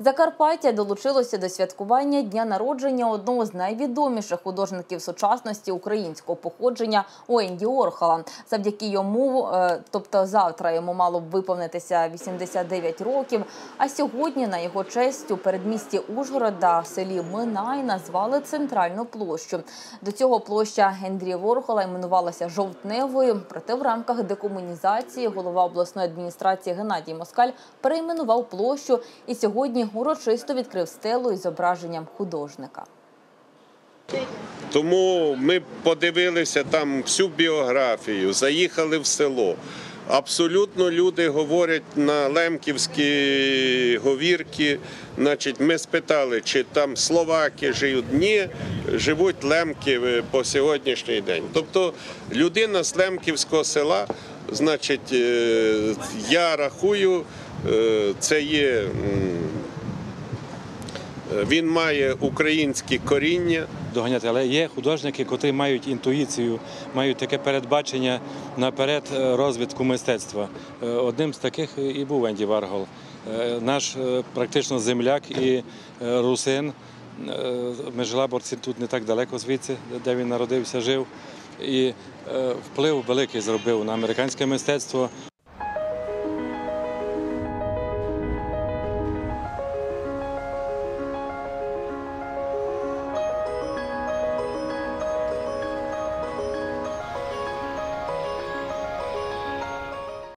Закарпаття долучилося до святкування дня народження одного з найвідоміших художників сучасності українського походження Оенді Орхола. Завдяки йому, е, тобто завтра йому мало б виповнитися 89 років. А сьогодні на його честь у передмісті Ужгорода в селі Минай назвали центральну площу. До цього площа Ендрія Ворхола іменувалася жовтневою. Проте в рамках декомунізації голова обласної адміністрації Геннадій Москаль перейменував площу і сьогодні урочисто відкрив стелу із зображенням художника. Тому ми подивилися там всю біографію, заїхали в село. Абсолютно люди говорять на лемківські говірки. Значить, ми спитали, чи там словаки живуть. Ні, живуть лемки е, по сьогоднішній день. Тобто людина з лемківського села, значить, е, я рахую, е, це є. Він має українське коріння. доганяти. Але є художники, котрі мають інтуїцію, мають таке передбачення наперед е, розвитку мистецтва. Е, Одним з таких і був Енді Варгол. Е, Наш практично земляк і русин. Межлаборці тут не так далеко звідси, де він народився, жив. І вплив великий зробив на американське мистецтво.